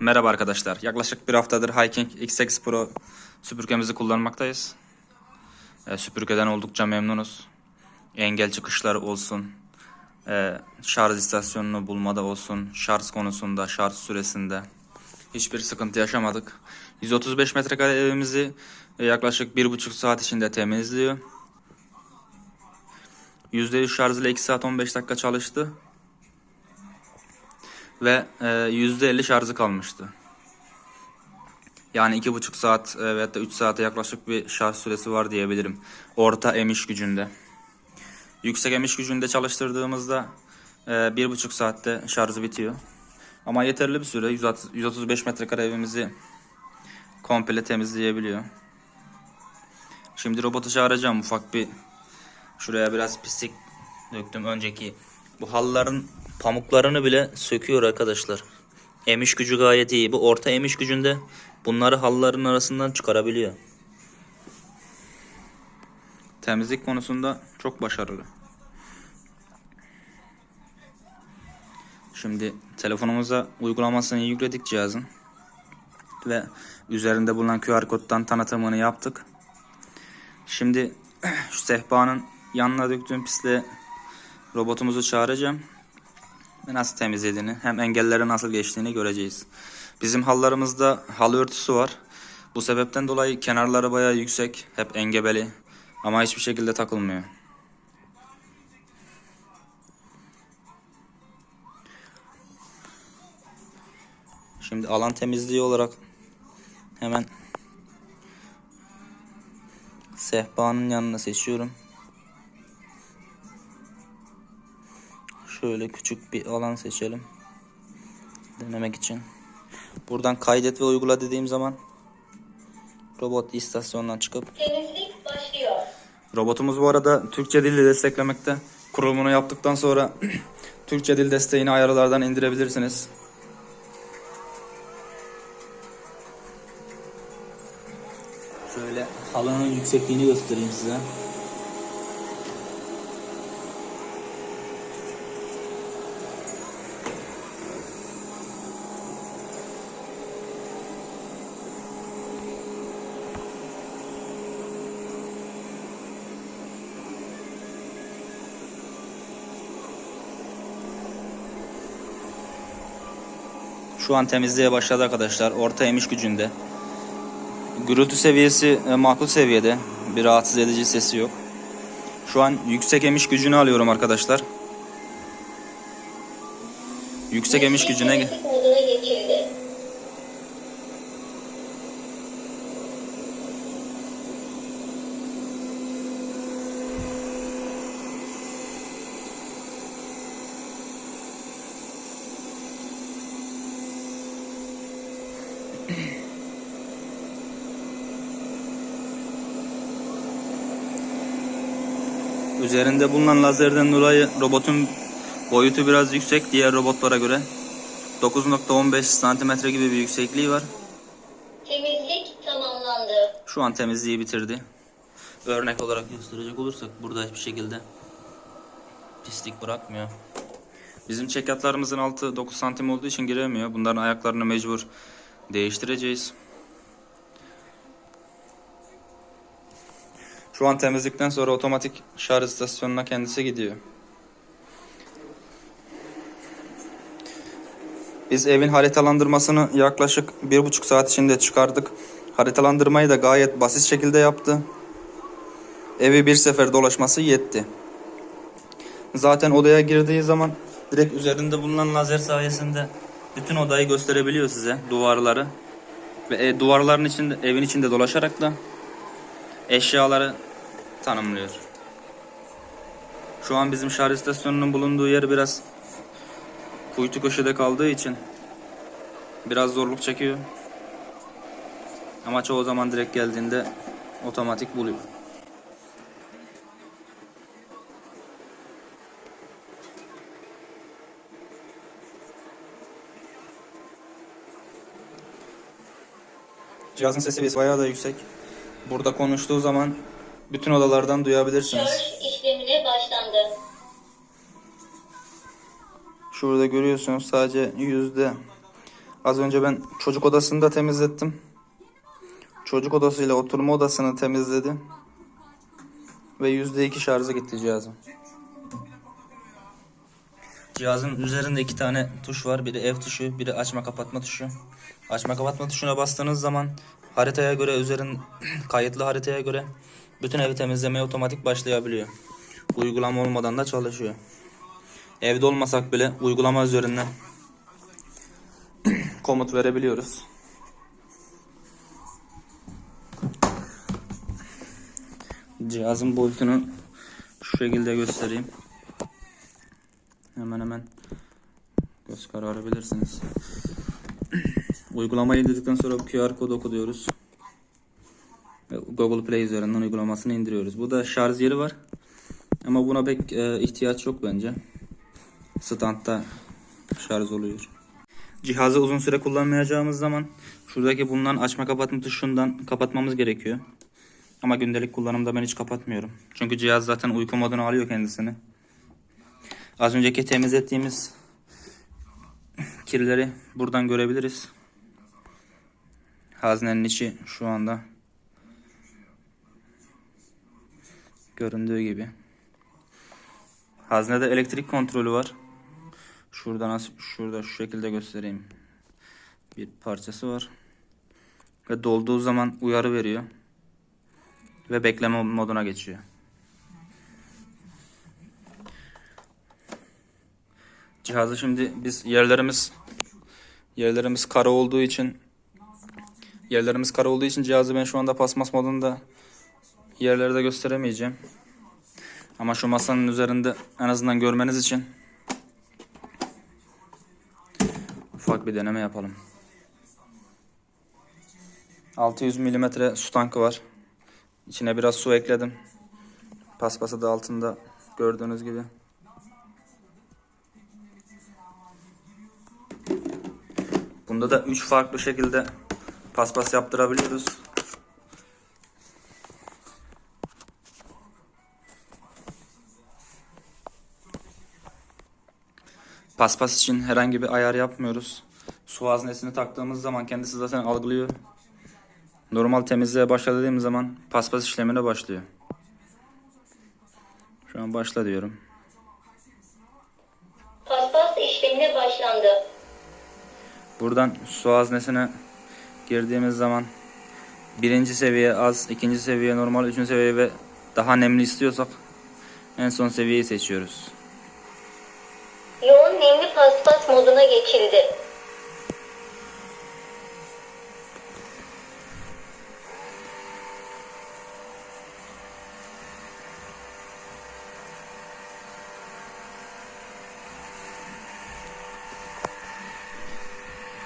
Merhaba arkadaşlar. Yaklaşık bir haftadır Hiking X8 Pro süpürgemizi kullanmaktayız. Ee, süpürgeden oldukça memnunuz. Engel çıkışlar olsun, e, şarj istasyonunu bulmada olsun, şarj konusunda, şarj süresinde hiçbir sıkıntı yaşamadık. 135 metrekare evimizi e, yaklaşık 1,5 saat içinde temizliyor. %100 şarj ile 2 saat 15 dakika çalıştı ve e, %50 şarjı kalmıştı. Yani iki buçuk saat e, veyahut da 3 saate yaklaşık bir şarj süresi var diyebilirim. Orta emiş gücünde. Yüksek emiş gücünde çalıştırdığımızda e, bir buçuk saatte şarjı bitiyor. Ama yeterli bir süre 130 135 metrekare evimizi komple temizleyebiliyor. Şimdi robotu çağıracağım ufak bir şuraya biraz pislik döktüm önceki bu halıların pamuklarını bile söküyor arkadaşlar. Emiş gücü gayet iyi. Bu orta emiş gücünde bunları halıların arasından çıkarabiliyor. Temizlik konusunda çok başarılı. Şimdi telefonumuza uygulamasını yükledik cihazın. Ve üzerinde bulunan QR kodtan tanıtımını yaptık. Şimdi şu sehpanın yanına döktüğüm pisliğe robotumuzu çağıracağım. Nasıl temizlediğini hem engelleri nasıl geçtiğini göreceğiz. Bizim hallarımızda halı örtüsü var. Bu sebepten dolayı kenarları bayağı yüksek. Hep engebeli. Ama hiçbir şekilde takılmıyor. Şimdi alan temizliği olarak hemen sehpanın yanına seçiyorum. Şöyle küçük bir alan seçelim. Denemek için. Buradan kaydet ve uygula dediğim zaman robot istasyondan çıkıp Temizlik başlıyor. Robotumuz bu arada Türkçe dili desteklemekte. Kurulumunu yaptıktan sonra Türkçe dil desteğini ayarlardan indirebilirsiniz. Şöyle halının yüksekliğini göstereyim size. Şu an temizliğe başladı arkadaşlar. Orta emiş gücünde. Gürültü seviyesi e, makul seviyede. Bir rahatsız edici sesi yok. Şu an yüksek emiş gücünü alıyorum arkadaşlar. Yüksek emiş gücüne Temizlik moduna geçildi. Üzerinde bulunan lazerden dolayı robotun boyutu biraz yüksek diğer robotlara göre. 9.15 santimetre gibi bir yüksekliği var. Temizlik tamamlandı. Şu an temizliği bitirdi. Örnek olarak gösterecek olursak burada hiçbir şekilde pislik bırakmıyor. Bizim çekyatlarımızın altı 9 santim olduğu için giremiyor. Bunların ayaklarını mecbur değiştireceğiz. Şu an temizlikten sonra otomatik şarj istasyonuna kendisi gidiyor. Biz evin haritalandırmasını yaklaşık bir buçuk saat içinde çıkardık. Haritalandırmayı da gayet basit şekilde yaptı. Evi bir sefer dolaşması yetti. Zaten odaya girdiği zaman direkt üzerinde bulunan lazer sayesinde bütün odayı gösterebiliyor size duvarları. Ve e, duvarların içinde evin içinde dolaşarak da eşyaları tanımlıyor. Şu an bizim şarj istasyonunun bulunduğu yer biraz kuytu köşede kaldığı için biraz zorluk çekiyor. Ama çoğu zaman direkt geldiğinde otomatik buluyor. Cihazın sesi bayağı da yüksek. Burada konuştuğu zaman bütün odalardan duyabilirsiniz. Şarj işlemine başlandı. Şurada görüyorsunuz sadece yüzde Az önce ben çocuk odasını da temizlettim. Çocuk odasıyla oturma odasını temizledim. Ve %2 şarjı gitti cihazın. Cihazın üzerinde iki tane tuş var. Biri ev tuşu, biri açma kapatma tuşu. Açma kapatma tuşuna bastığınız zaman haritaya göre üzerin kayıtlı haritaya göre bütün evi temizlemeye otomatik başlayabiliyor. Uygulama olmadan da çalışıyor. Evde olmasak bile uygulama üzerinden komut verebiliyoruz. Cihazın boyutunu şu şekilde göstereyim. Hemen hemen göz kararı bilirsiniz. Uygulamayı indirdikten sonra QR kod oku diyoruz. Ve Google Play üzerinden uygulamasını indiriyoruz. Bu da şarj yeri var. Ama buna pek e, ihtiyaç yok bence. Standta şarj oluyor. Cihazı uzun süre kullanmayacağımız zaman şuradaki bulunan açma kapatma tuşundan kapatmamız gerekiyor. Ama gündelik kullanımda ben hiç kapatmıyorum. Çünkü cihaz zaten uyku moduna alıyor kendisini. Az önceki temizlettiğimiz kirleri buradan görebiliriz. Haznenin içi şu anda göründüğü gibi. Haznede elektrik kontrolü var. Şurada nasıl şurada şu şekilde göstereyim. Bir parçası var. Ve dolduğu zaman uyarı veriyor. Ve bekleme moduna geçiyor. Cihazı şimdi biz yerlerimiz yerlerimiz kara olduğu için yerlerimiz kara olduğu için cihazı ben şu anda paspas modunda yerlerde gösteremeyeceğim. Ama şu masanın üzerinde en azından görmeniz için ufak bir deneme yapalım. 600 milimetre su tankı var. İçine biraz su ekledim. Paspası da altında gördüğünüz gibi. Bunda da 3 farklı şekilde paspas yaptırabiliyoruz. Paspas için herhangi bir ayar yapmıyoruz. Su haznesini taktığımız zaman kendisi zaten algılıyor. Normal temizliğe başla dediğim zaman paspas işlemine başlıyor. Şu an başla diyorum. Paspas işlemine başlandı. Buradan su haznesine girdiğimiz zaman birinci seviye az, ikinci seviye normal, üçüncü seviye ve daha nemli istiyorsak en son seviyeyi seçiyoruz. Paspas moduna geçildi.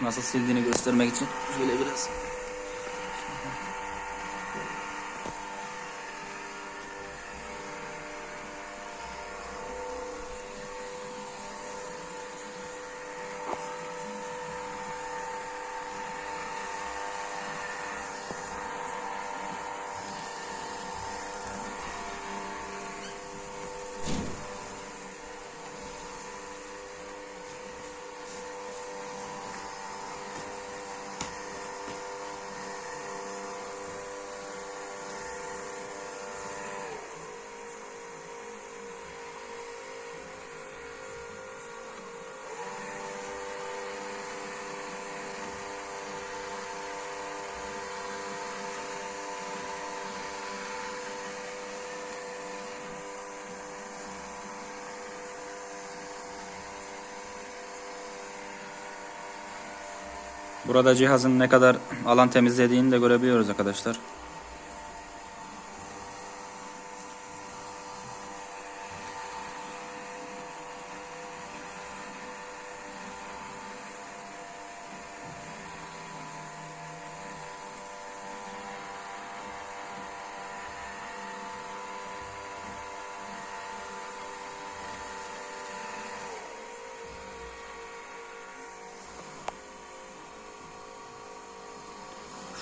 Nasıl sildiğini göstermek için şöyle biraz. Burada cihazın ne kadar alan temizlediğini de görebiliyoruz arkadaşlar.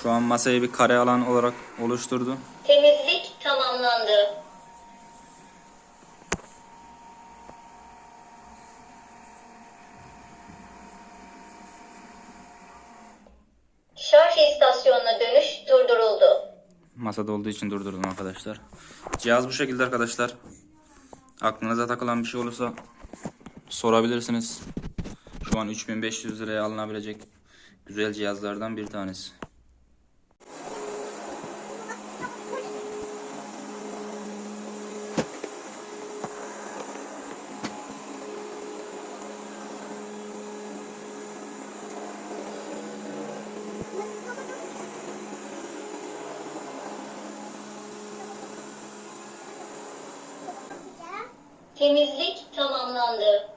Şu an masayı bir kare alan olarak oluşturdu. Temizlik tamamlandı. ekranına dönüş durduruldu. Masada olduğu için durdurdum arkadaşlar. Cihaz bu şekilde arkadaşlar. Aklınıza takılan bir şey olursa sorabilirsiniz. Şu an 3500 liraya alınabilecek güzel cihazlardan bir tanesi. Temizlik tamamlandı.